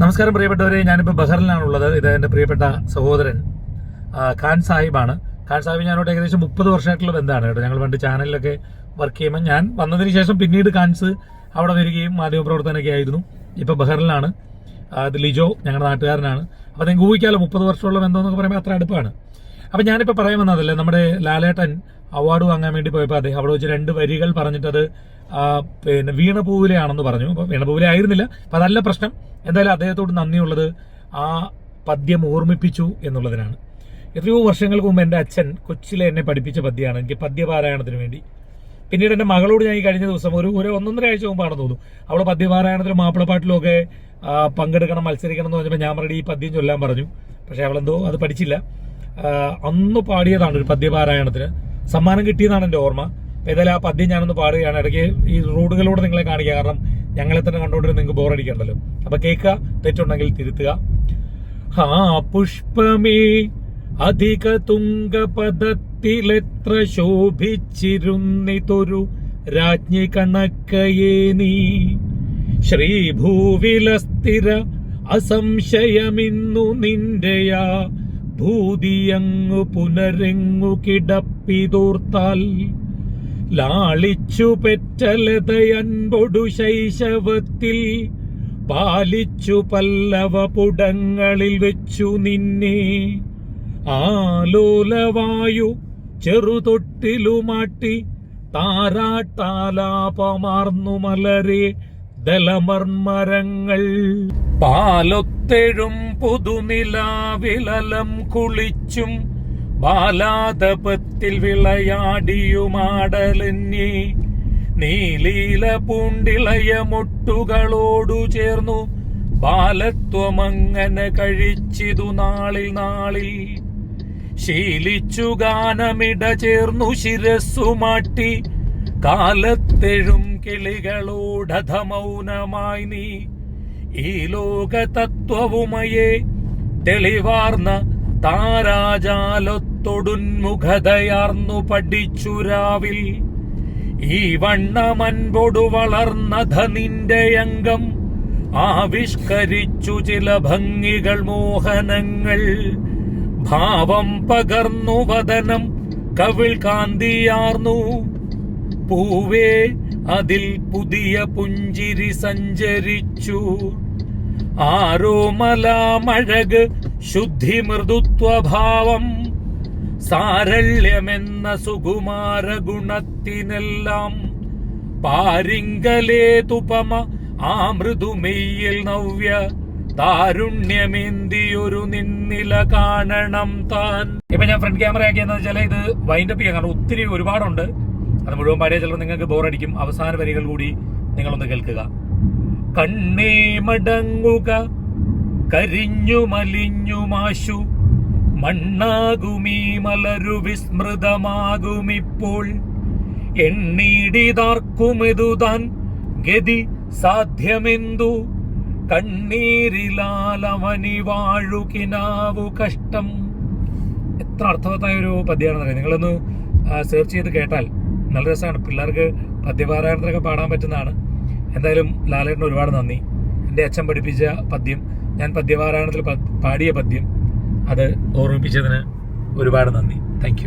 നമസ്കാരം പ്രിയപ്പെട്ടവരെ ഞാനിപ്പോൾ ബഹറിലാണുള്ളത്. ഇത് എന്റെ പ്രിയപ്പെട്ട സഹോദരൻ ഖാൻ സാഹിബാണ്. ഖാൻ സാഹിബ് ഞാനോട് ഏകദേശം മുപ്പത് വർഷമായിട്ടുള്ള ബന്ധമാണ് കേട്ടോ. ഞങ്ങൾ പണ്ട് ചാനലിലൊക്കെ വർക്ക് ചെയ്യുമ്പോൾ ഞാൻ വന്നതിന് ശേഷം പിന്നീട് ഖാൻസ് അവിടെ വരികയും മാധ്യമപ്രവർത്തനമൊക്കെ ആയിരുന്നു. ഇപ്പോൾ ബഹറിലാണ്. അത് ലിജോ ഞങ്ങളുടെ നാട്ടുകാരനാണ്. അപ്പോൾ നിങ്ങൾക്ക് ഊഹിക്കാമല്ലോ മുപ്പത് വർഷമുള്ള ബന്ധം എന്നൊക്കെ പറയുമ്പോൾ അത്ര അടുപ്പാണ്. അപ്പോൾ ഞാനിപ്പോൾ പറയാൻ വന്നതല്ലേ നമ്മുടെ ലാലേട്ടൻ അവാർഡ് വാങ്ങാൻ വേണ്ടി പോയപ്പോൾ അദ്ദേഹം അവിടെ വെച്ച് രണ്ട് വരികൾ പറഞ്ഞിട്ടത് പിന്നെ വീണപൂവിലെയാണെന്ന് പറഞ്ഞു. അപ്പോൾ വീണപൂവിലെ ആയിരുന്നില്ല. അപ്പം അതല്ല പ്രശ്നം. എന്തായാലും അദ്ദേഹത്തോട് നന്ദിയുള്ളത് ആ പദ്യം ഓർമ്മിപ്പിച്ചു എന്നുള്ളതിനാണ്. എത്രയോ വർഷങ്ങൾക്ക് മുമ്പ് എന്റെ അച്ഛൻ കൊച്ചിലെ എന്നെ പഠിപ്പിച്ച പദ്യമാണ് എനിക്ക് പദ്യപാരായണത്തിന് വേണ്ടി. പിന്നീട് എന്റെ മകളോട് ഞാൻ ഈ കഴിഞ്ഞ ദിവസം ഒരു ഒരു ഒന്നൊന്നര ആഴ്ച മുമ്പാണെന്ന് തോന്നുന്നു. അവൾ പദ്യപാരായണത്തിലും മാപ്പിളപ്പാട്ടിലുമൊക്കെ പങ്കെടുക്കണം മത്സരിക്കണം എന്ന് പറഞ്ഞപ്പോൾ ഞാൻ പറഞ്ഞിട്ട് ഈ പദ്യം ചൊല്ലാൻ പറഞ്ഞു. പക്ഷേ അവളെന്തോ അത് പഠിച്ചില്ല. അന്ന് പാടിയതാണ് ഒരു പദ്യപാരായണത്തിന്. സമ്മാനം കിട്ടിയെന്നാണ് എന്റെ ഓർമ്മ. ഏതായാലും ആ പദ്യം ഞാനൊന്ന് പാടുകയാണ്. ഇടയ്ക്ക് ഈ റോഡുകളിലൂടെ നിങ്ങളെ കാണിക്കുക. കാരണം ഞങ്ങളെ തന്നെ കണ്ടുകൊണ്ടിരുന്ന നിങ്ങൾക്ക് ബോറടിക്കണ്ടല്ലോ അപ്പൊ കേൾക്കുക. തെറ്റുണ്ടെങ്കിൽ തിരുത്തുക. ആ പുഷ്പമേ അധിക തുങ്കപദത്തിലെത്ര ശോഭിച്ചിരുന്നിതൊരു രാജ്ഞി കണക്കയേ നീ. ശ്രീഭൂവിലസ്ഥിര അസംശയമിന്നു നിന്റെയാ ഭൂതിയങ്ങു പുനരെങ്ങു കിടപ്പിതോർത്താൽ ലാളിച്ചു പെറ്റലതയൻപൊടു ശൈശവത്തിൽ പാലിച്ചു പല്ലവ പുടങ്ങളിൽ വെച്ചു നിന്നെ. ആലോലവായു ചെറുതൊട്ടിലുമാട്ടി താരാട്ടാലാപമാർന്നു മലരെ. ദലമർമരങ്ങൾ പാലൊത്തെഴും പുതുനിലാവിലലം കുളിച്ചും ബാലാതപത്തിൽ വിളയാടിയുമാടലെന്നെ നീലീല പൂണ്ടിളയ മുട്ടുകളോടു ചേർന്നു ബാലത്വമങ്ങനെ കഴിച്ചിതു നാളിൽ നാളിൽ. ശീലിച്ചു ഗാനമിട ചേർന്നു ശിരസ്സുമാട്ടി കാലത്തെഴും കിളികളോടധമൗനമായി നീ ഈ ലോക തത്വവുമയെ തെളിവാർന്ന താരാജാലത്തൊടുന്മുഖതയാർന്നു പഠിച്ചുരാവിൽ. ഈ വണ്ണമൻപൊടു വളർന്നധ നിന്റെ അംഗം ആവിഷ്കരിച്ചു ചില ഭംഗികൾ മോഹനങ്ങൾ. ഭാവം പകർന്നു വദനം കവിൾ കാന്തിയാർന്നു. പൂവേ അതിൽ പുതിയ പുഞ്ചിരി സഞ്ചരിച്ചു. ആരോമലാമഴക് ശുദ്ധി മൃദുത്വഭാവം സാരള്യമെന്ന സുകുമാര ഗുണത്തിനെല്ലാം പാരിങ്കലേതുപമ ആ മൃദുമെയ്യിൽ നവ്യ താരുണ്യമേന്തിയൊരു നിന്നില കാണണം താൻ. ഇപ്പൊ ഞാൻ ഫ്രണ്ട് ക്യാമറ ആക്കിയെന്ന് വെച്ചാൽ ഇത് വൈൻഡപ്പ് ചെയ്യാൻ കാരണം ഒത്തിരി ഒരുപാടുണ്ട്. അത് മുഴുവൻ പാടിയ ചിലപ്പോൾ നിങ്ങൾക്ക് ബോറടിക്കും. അവസാന വരികൾ കൂടി നിങ്ങളൊന്ന് കേൾക്കുക. കണ്ണേ മടങ്ങുക കരിഞ്ഞു മലിഞ്ഞു മാശു മണ്ണാകുമീ മലരു വിസ്മൃതമാകുമിപ്പോൾ. എണ്ണീടിതാർക്കുമെതുതാൻ ഗതി സാധ്യമെന്തു? കണ്ണീരിലാലവനി വാഴുകിനാവു കഷ്ടം. എത്ര അർത്ഥവത്തായ ഒരു പദ്യമാണെന്നറിയാം നിങ്ങളൊന്ന് സെർച്ച് ചെയ്ത് കേട്ടാൽ നല്ല രസമാണ്. പിള്ളേർക്ക് പദ്യപാരായണത്തിനൊക്കെ പാടാൻ പറ്റുന്നതാണ്. എന്തായാലും ലാലേട്ടന് ഒരുപാട് നന്ദി. എന്റെ അച്ഛൻ പഠിപ്പിച്ച പദ്യം ഞാൻ പദ്യപാരായണത്തിൽ പാടിയ പദ്യം അത് ഓർമ്മിപ്പിച്ചതിന് ഒരുപാട് നന്ദി. താങ്ക്